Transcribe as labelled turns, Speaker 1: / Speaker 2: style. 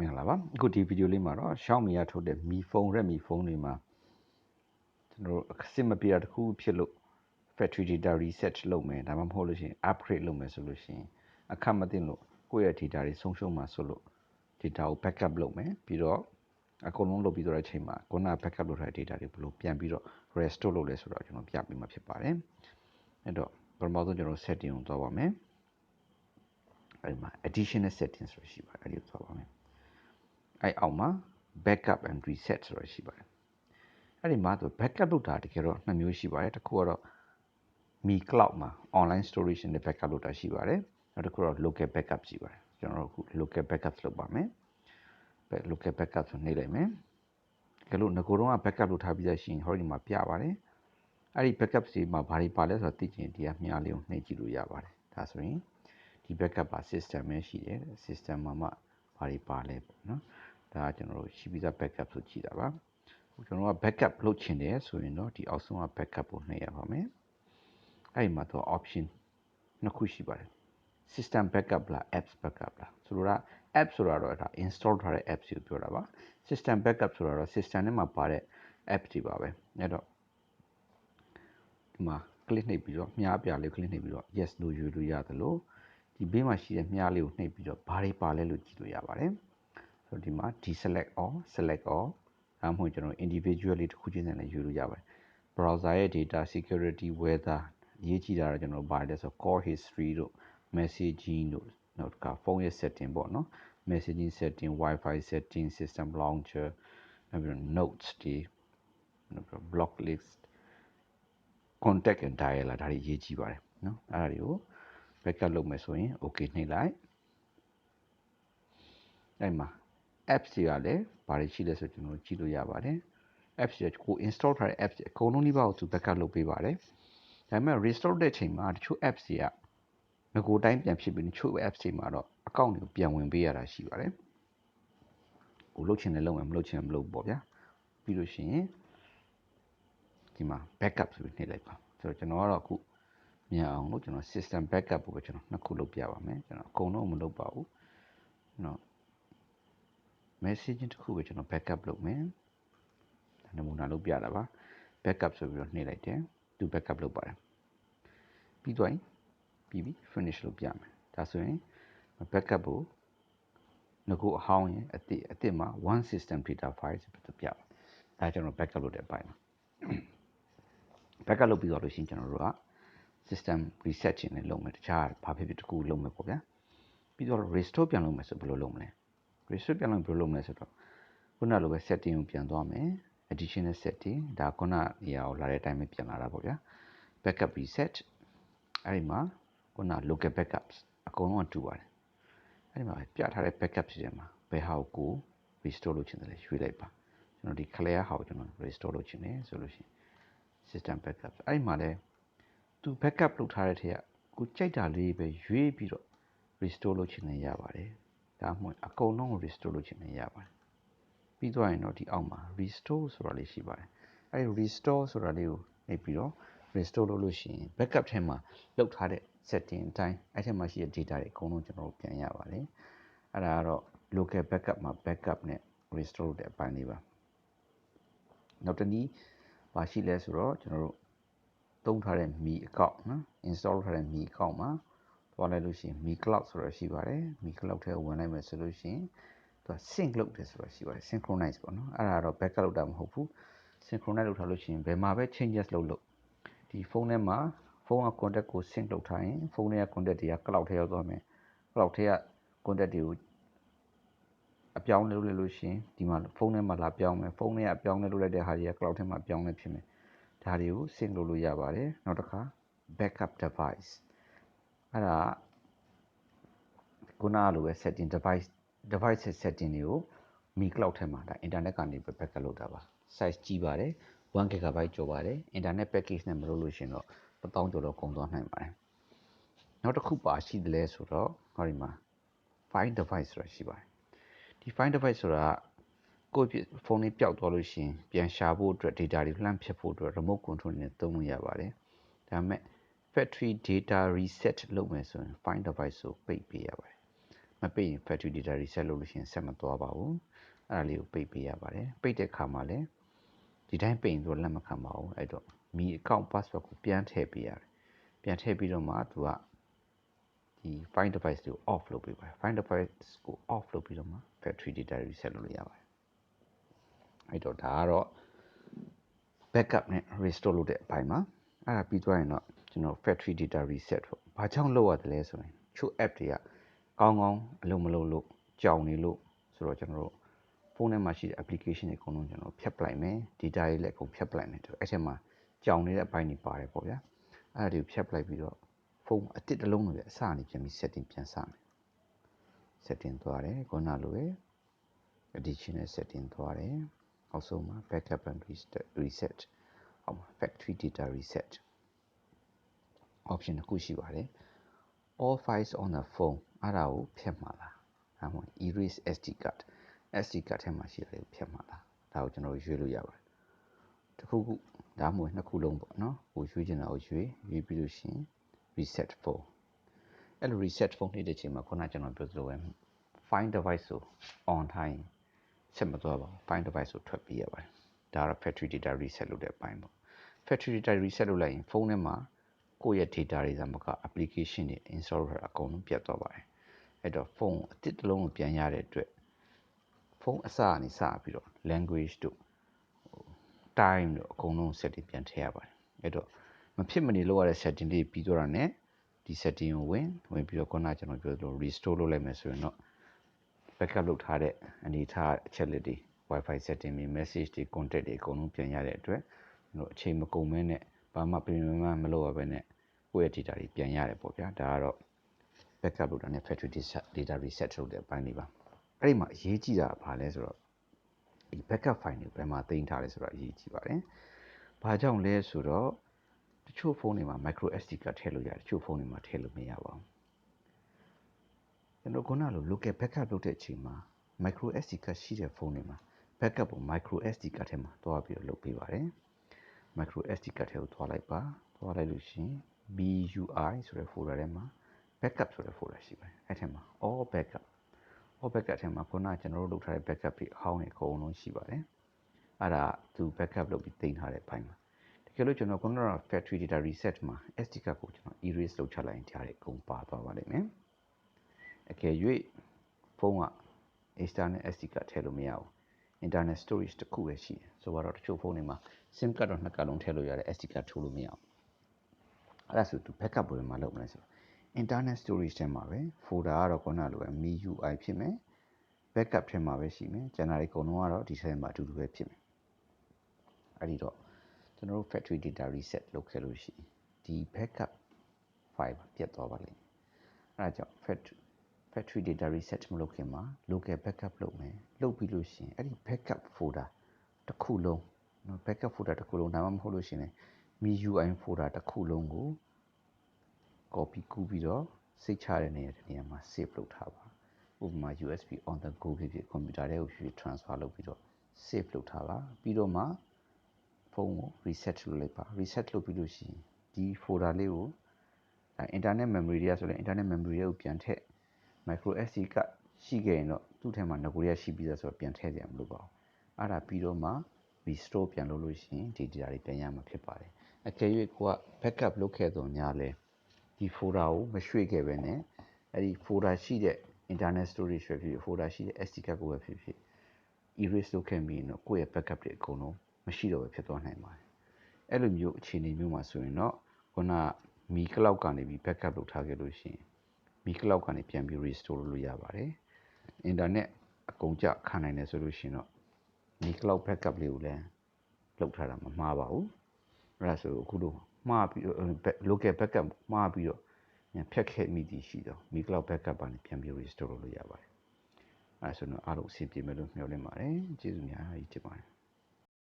Speaker 1: မင်္ဂလာပါအခုဒီဗီဒီယိုလေးမှာတော့ Xiaomi ကထုတ်တဲ့ Mi Phone Redmi Phone တွေမှာကျွန်တော်တို့အစစ်မပြေတာတစ်ခုဖြစ်လို့ factory data reset လုပ်မယ်ဒါမှမဟုတ်လို့ရှိရင် upgrade လုပ်မယ်ဆိုလို့ရှိရင်အခက်မသိလို့ကိုယ့်ရဲ့ data တွေဆုံးရှုံးမှာဆိုလို့ data ကို backup လုပ်မယ်ပြီးတော့အကုန်လုံးလုပ်ပြီးတော့တဲ့အချိန်မှာခုန backup လုပ်ထားတဲ့ data တွေဘယ်လိုပြန်ပြီးတော့ restore လုပ်လဲဆိုတော့ကျွန်တော်ပြပေးမှာဖြစ်ပါတယ်အဲ့တော့ပထမဆုံးကျွန်တော် setting ကိုသွားပါမယ်အဲ့ဒီမှာ additional settings ဆိုရှိပါတယ်အဲ့ဒီကိုသွားပါမယ် အဲ့အောက်မှာ backup and reset ဆိုတာရှိပါတယ်အဲ့ဒီမှာသူ backup လုပ်တာတကယ်တော့နှစ်မျိုးရှိပါတယ်တစ်ခုကတော့ Mi Cloud မှာ online storage နဲ့ backup လုပ်တာရှိပါတယ်နောက်တစ်ခုတော့ local backup ရှိပါတယ်ကျွန်တော်တို့အခု local backup လုပ်ပါမယ် local backup ဆိုနှိပ်လိုက်မယ်ကဲလို့ငကိုတော့ backup လုပ်ထားပြီးသားရှိရင်ဟောဒီမှာပြပါတယ်အဲ့ဒီ backup စီမှာဘာတွေပါလဲဆိုတော့သိချင်ဒီကမြားလေးကိုနှိပ်ကြည့်လို့ရပါတယ်ဒါဆိုရင်ဒီ backup ပါ system ပဲရှိတယ် system မှာမှဘာတွေပါလဲပေါ့နော် ဒါကကျွန်တော်တို့ရှိပြီးသား backup ဆိုကြည့်တာပါကျွန်တော်က backup လုပ်ချင်တယ်ဆိုရင်တော့ဒီအောက်ဆုံးက backup ကိုနှိပ်ရပါမယ်အဲ့ဒီမှာတော့ option နှစ်ခုရှိပါတယ် system backup လား apps backup လားဆိုတော့ app ဆိုတာတော့ဒါ install ထားတဲ့ apps ကိုပြောတာပါ system backup ဆိုတာတော့ system ထဲမှာပါတဲ့ app တွေပါပဲအဲ့တော့ဒီမှာ click နှိပ်ပြီးတော့မြားပြလေး click နှိပ်ပြီးတော့ yes လို့ယူလို့ရတယ်လို့ဒီဘေးမှာရှိတဲ့မြားလေးကိုနှိပ်ပြီးတော့ဘာတွေပါလဲလို့ကြည့်လို့ရပါတယ် ဆိုတော့ဒီမှာ deselect all select all ဒါမှမဟုတ်ကျွန်တော် individually တစ်ခုချင်းနဲ့လည်းယူလို့ရပါတယ် browser ရဲ့ data security weather ရေးကြည့်တာတော့ကျွန်တော်ပါတယ်ဆို call history တို့ messaging တို့နောက်တစ်ခါဖုန်းရဲ့ setting ပေါ့နော် messaging setting wifi setting system launcher နောက်ပြီးတော့ notes တွေနောက်ပြီးတော့ block list contact and dial ဒါတွေရေးကြည့်ပါတယ်နော်အဲ့ဒါတွေကို backup လုပ်မယ်ဆိုရင် okay နှိပ်လိုက်အဲ့မှာ apps တွေကလည်းဘာတွေရှိလဲဆိုကျွန်တော်ကြည့်လို့ရပါတယ် apps တွေကို install ထားတဲ့ apps အကုန်လုံးဒီဘက်ကိုသူ backup လုပ်ပေးပါတယ်ဒါပေမဲ့ restore တဲ့ချိန်မှာတချို့ apps တွေကငကိုတိုင်းပြန်ဖြစ်ပြီးတချို့ apps တွေမှာတော့ account တွေကိုပြန်ဝင်ပေးရတာရှိပါတယ်ကိုလုတ်ချင်တယ်လုပ်မယ်မလုတ်ချင်မလုပ်ဘူးပေါ့ဗျာပြီးလို့ရှိရင်ဒီမှာ backup ဆိုပြီးနှိပ်လိုက်ပါဆိုတော့ကျွန်တော်ကတော့အခုမြင်အောင်လို့ကျွန်တော် system backup ကိုပဲကျွန်တော်နှစ်ခုလုပ်ပြပါမယ်ကျွန်တော်အကုန်လုံးမလုပ်ပါဘူးကျွန်တော် messaging တစ်ခုပဲကျွန်တော် backup လုပ်မယ်နမူနာလုပ်ပြတာပါ backup ဆိုပြီးတော့နှိပ်လိုက်တယ်သူ backup လုပ်ပါတယ်ပြီးတော့ပြီးပြီ finish လုပ်ပြမယ်ဒါဆိုရင် backup ကိုငကိုအဟောင်းရင်အတိအတိမှာ one system data file ဆိုပြီးတော့ပြပါဒါကျွန်တော် backup လုပ်တဲ့အပိုင်းပါ backup လုပ်ပြီးတော့လို့ရှိရင်ကျွန်တော်တို့က system reset ခြင်းနဲ့လုပ်မယ်တခြားဘာဖြစ်ဖြစ်တခုလုပ်မယ်ပေါ့ဗျာပြီးတော့ restore ပြန်လုပ်မယ်ဆိုဘယ်လိုလုပ်မလဲ restore ပြန်လုပ်ဘယ်လိုလုပ်မလဲဆိုတော့ခုနလိုပဲ setting ကိုပြန်သွားမယ် additional setting ဒါခုနနေရာကိုလာတဲ့အတိုင်းပဲပြန်လာတာပေါ့ဗျာ backup reset အဲ့ဒီမှာခုန local backups အကုန်လုံးကတူပါတယ်အဲ့ဒီမှာပြထားတဲ့ backup ဖြစ်တယ်မှာဘယ်ဟာကို restore လုပ်ချင်တယ်လဲရွေးလိုက်ပါကျွန်တော်ဒီ clear ဟာကိုကျွန်တော် restore လုပ်ချင်တယ်ဆိုလို့ရှိရင် system backup အဲ့ဒီမှာလဲသူ backup လုပ်ထားတဲ့ထက်ကကိုကြိုက်တာလေးပဲရွေးပြီးတော့ restore လုပ်ချင်တယ်ရပါတယ် ဒါမှမဟုတ်အကုန်လုံးကို restore လုပ်ချင်တယ်ရပါတယ်ပြီးသွားရင်တော့ဒီအောက်မှာ restore ဆိုတာလေးရှိပါတယ်အဲဒီ restore ဆိုတာလေးကိုနှိပ်ပြီးတော့ restore လုပ်လို့ရှိရင် backup ထဲမှာလုပ်ထားတဲ့ setting အတိုင်းအဲ့ထဲမှာရှိတဲ့ data တွေအကုန်လုံးကျွန်တော်တို့ပြန်ရပါတယ်အဲ့ဒါကတော့ local backup မှာ backup နဲ့ restore လုပ်တဲ့အပိုင်းလေးပါနောက်တစ်နည်းပါရှိလဲဆိုတော့ကျွန်တော်တို့သုံးထားတဲ့ Mi account နော် install ထားတဲ့ Mi account မှာ သွားလိုက်လို့ရှိရင် Mi Cloud ဆိုတာရှိပါတယ် Mi Cloud ထဲဝင်လိုက်မယ်ဆိုလို့ရှိရင်သူက sync လုပ်တယ်ဆိုတာရှိပါတယ် synchronize ပေါ့နော်အဲ့ဒါတော့ backup လုပ်တာမဟုတ်ဘူး synchronize လုပ်ထားလို့ရှိရင်ဘယ်မှာပဲ changes လုပ်လို့ဒီဖုန်းထဲမှာဖုန်းက contact ကို sync လုပ်ထားရင်ဖုန်းထဲက contact တွေက cloud ထဲရောက်သွားမယ် cloud ထဲက contact တွေကိုအပြောင်းလဲလုပ်လိုက်လို့ရှိရင်ဒီမှာဖုန်းထဲမှာလာပြောင်းမယ်ဖုန်းထဲကအပြောင်းလဲလုပ်လိုက်တဲ့ဟာတွေက cloud ထဲမှာပြောင်းလဲဖြစ်မယ်ဒါတွေကို sync လုပ်လို့ရပါတယ်နောက်တစ်ခါ backup device အဲ့ဒါခုနလိုပဲ setting device device setting တွေကို Mi Cloud ထဲမှာဒါ internet ကနေပဲ backup လုပ်တာပါ size ကြီးပါတယ်1 GB ကျော်ပါတယ် internet package နဲ့မလုပ်လို့ရှင်တော့1000ကျော်တော့ကုန်သွားနိုင်ပါတယ်နောက်တစ်ခုပါရှိတယ်လဲဆိုတော့ဟောဒီမှာ find device ဆိုတာရှိပါတယ်ဒီ find device ဆိုတာကိုယ့်ဖုန်းလေးပျောက်သွားလို့ရှိရင်ပြန်ရှာဖို့အတွက် data တွေလှမ်းဖြတ်ဖို့အတွက် remote control နဲ့သုံးလို့ရပါတယ်ဒါပေမဲ့ factory data reset လုပ်မယ်ဆိုရင် find device ကိုပိတ်ပေးရပါတယ်မပိတ်ရင် factory data reset လုပ်လို့ရှိရင်ဆက်မသွားပါဘူးအဲ့ဒါလေးကိုပိတ်ပေးရပါတယ်ပိတ်တဲ့ခါမှာလည်းဒီတိုင်းပိတ်ရင်သူလက်မခံပါဘူးအဲ့တော့မီ account password ကိုပြန်ထည့်ပေးရတယ်ပြန်ထည့်ပြီးတော့မှသူကဒီ find device ကို off လုပ်ပေးပါတယ် find device ကို off လုပ်ပြီးတော့မှ factory data reset လုပ်လို့ရပါတယ်အဲ့တော့ဒါကတော့ backup နဲ့ restore လုပ်တဲ့အပိုင်းမှာ အဲ့ဒါပြီးသွားရင်တော့ကျွန်တော် factory data reset ပေါ့ဘာကြောင့်လုပ်ရတယ်လဲဆိုရင်ချို့ app တွေကကောင်းကောင်းအလုပ်မလုပ်လို့ကြောင်နေလို့ဆိုတော့ကျွန်တော်တို့ဖုန်းထဲမှာရှိတဲ့ application တွေအကုန်လုံးကျွန်တော်ဖြတ်ပလိုက်မယ် data တွေလည်းအကုန်ဖြတ်ပလိုက်မယ်အဲ့ထဲမှာကြောင်နေတဲ့အပိုင်းတွေပါတယ်ပေါ့ဗျာအဲ့ဒါတွေကိုဖြတ်ပလိုက်ပြီးတော့ဖုန်းအတစ်တစ်လုံးလိုပဲအစအနေပြန်ပြီး setting ပြန်စမယ် setting သွားတယ်ခုနလိုပဲ additional setting သွားတယ်အောက်ဆုံးမှာ backup and reset အောက်မှာ factory data reset option တစ်ခုရှိပါတယ် all files on the phone အဲ့ဒါကိုဖြတ်မှာလားအဲမှာ erase sd card sd card ထဲမှာရှိတယ်ဖြတ်မှာလားဒါကိုကျွန်တော်ရွေးလို့ရပါတယ်တခုခုဒါမှမဟုတ်နှစ်ခုလုံးပေါ့နော်ဟိုရွေးချင်တာကိုရွေးရွေးပြီးလို့ရှိရင် reset phone အဲ့လို reset phone နေတဲ့ချိန်မှာခုနကျွန်တော်ပြောသလိုပဲ find device ကို on ထားရင်ဆက်မသွားပါဘူး find device ကိုထွက်ပြေးရပါတယ်ဒါကတော့ factory data reset လုပ်တဲ့အပိုင်းပေါ့ factory data reset လုပ်လိုက်ရင်ဖုန်းထဲမှာကိုယ့်ရဲ့ data တွေသာမက application တွေ install ရအကုန်လုံးပြတ်သွားပါတယ်အဲ့တော့ဖုန်းအတစ်တစ်လုံးကိုပြန်ရတဲ့အတွက်ဖုန်းအစကနေစပြီးတော့ language တို့ time တို့အကုန်လုံး setting ပြန်ထည့်ရပါတယ်အဲ့တော့မဖြစ်မနေလုပ်ရတဲ့ setting တွေပြီးတော့တာ ਨੇ ဒီ setting ကိုဝင်ဝင်ပြီးတော့ခုနကျွန်တော်ပြောသလို restore လုပ်လိုက်မယ်ဆိုရင်တော့ backup လုပ်ထားတဲ့အနေထားအချက်လက်တွေ wifi setting တွေ message တွေ contact တွေအကုန်လုံးပြန်ရတဲ့အတွက် ကျွန်တော်အချိန်မကုန်မဲနဲ့ဘာမှပြင်မမလုပ်ရဘဲနဲ့ကိုယ့်ရဲ့ data တွေပြန်ရတယ်ပေါ့ဗျာဒါကတော့ backup လုပ်တာနဲ့ factory data reset လုပ်တဲ့အပိုင်းတွေပါအဲ့ဒီမှာအရေးကြီးတာဘာလဲဆိုတော့ဒီ backup file တွေဘယ်မှာတင်ထားလဲဆိုတော့အရေးကြီးပါတယ်ဘာကြောင့်လဲဆိုတော့တချို့ဖုန်းတွေမှာ micro SD card ထည့်လို့ရတယ်တချို့ဖုန်းတွေမှာထည့်လို့မရပါဘူးကျွန်တော်ခုနလို local backup လုပ်တဲ့အချိန်မှာ micro SD card ရှိတဲ့ဖုန်းတွေမှာ backup ကို micro SD card ထဲမှာတွားပြီးတော့လုပ်ပေးပါတယ် micro SD card ထဲကိုတွားလိုက်ပါတွားလိုက်လို့ရှိရင် BUI ဆိုတဲ့ folder ထဲမှာ backup ဆိုတဲ့ folder ရှိပါတယ်အဲ့ထဲမှာ all backup all backup ထဲမှာခုနကျွန်တော်တို့လုပ်ထားတဲ့ backup တွေအဟောင်းတွေအကုန်လုံးရှိပါတယ်အဲ့ဒါသူ backup လုပ်ပြီးတင်ထားတဲ့အပိုင်းမှာတကယ်လို့ကျွန်တော်ခုနက factory data reset မှာ SD card ကိုကျွန်တော် erase လုပ်ချလိုက်ရင်ဒါတွေအကုန်ပါသွားပါလိမ့်မယ်အကယ်၍ဖုန်းက external SD card ထည့်လို့မရဘူး internet storage တစ်ခုပဲရှိတယ်ဆိုတော့တချို့ဖုန်းတွေမှာ sim card တော့နှစ်ကလုံးထည့်လို့ရတယ် SD card ထိုးလို့မရဘူးအဲ့ဒါဆိုသူ backup ဘယ်မှာလုပ်မလဲဆိုတော့ internet storage ထဲမှာပဲ folder ကတော့ခုနလိုပဲ MIUI ဖြစ်မယ် backup ထဲမှာပဲရှိမယ်ကျန်တာတွေအကုန်လုံးကတော့ဒီထဲမှာအတူတူပဲဖြစ်မယ်အဲ့ဒီတော့ကျွန်တော်တို့ factory data reset လုပ်ခဲ့လို့ရှိရင်ဒီ backup file ပြတ်သွားပါလိမ့်မယ်အဲ့ဒါကြောင့် factory factory data reset မလုပ်ခင်မှာ local backup လုပ်မယ်လုပ်ပြီးလို့ရှိရင်အဲ့ဒီ backup folder တစ်ခုလုံးနော် backup folder တစ်ခုလုံးဒါမှမဟုတ်လို့ရှိရင် MIUI folder တစ်ခုလုံးကို copy ကူးပြီးတော့စိတ်ချတဲ့နေရာတနေရာမှာ save လုပ်ထားပါဥပမာ USB on the go ဖြစ်ဖြစ် computer ထဲကိုရွှေ့ transfer လုပ်ပြီးတော့ save လုပ်ထားပါပြီးတော့မှဖုန်းကို reset လုပ်လိုက်ပါ reset လုပ်ပြီးလို့ရှိရင်ဒီ folder လေးကို internet memory တွေကဆိုရင် internet memory တွေကိုပြန်ထည့် micro SD ကရှိခဲ့ရင်တော့သူ့ထဲမှာငကိုရရှိပြီးသားဆိုတော့ပြန်ထည့်ကြရမလို့ပါဘူးအဲ့ဒါပြီးတော့မှ restore ပြန်လုပ်လို့ရှိရင်ဒီ data တွေပြန်ရမှာဖြစ်ပါတယ်အကယ်၍ကိုက backup လုပ်ခဲ့တော့ညာလဲဒီ folder ကိုမရွှေ့ခဲ့ပဲနဲ့အဲ့ဒီ folder ရှိတဲ့ internet storage ပဲဖြစ်ဖြစ် folder ရှိတဲ့ SD card ကိုပဲဖြစ်ဖြစ် erase လုပ်ခဲ့ပြီးတော့ကိုယ့်ရဲ့ backup တွေအကုန်လုံးမရှိတော့ပဲဖြစ်သွားနိုင်ပါတယ်အဲ့လိုမျိုးအခြေအနေမျိုးမှာဆိုရင်တော့ခုနမီ cloud ကနေပြီး backup လုပ်ထားခဲ့လို့ရှိရင် မီ cloud ကနေပြန်ပြီး restore လုပ်လို့ရပါတယ် internet အကုန်ကြခံနိုင်တယ်ဆိုလို့ရှိရင်တော့မီ cloud backup လေးကိုလည်းလုပ်ထားတာမမှားပါဘူးအဲ့ဒါဆိုအခုလိုမှားပြီးတော့ local backup မှားပြီးတော့ဖြတ်ခဲ့မိသည်ရှိတော့ Mi Cloud Backup ကနေပြန်ပြီး restore လုပ်လို့ရပါတယ်အဲဒါဆိုတော့အားလုံးအဆင်ပြေမယ်လို့မျှော်လင့်ပါတယ်ကျေးဇူးများကြီးတင်ပါတယ်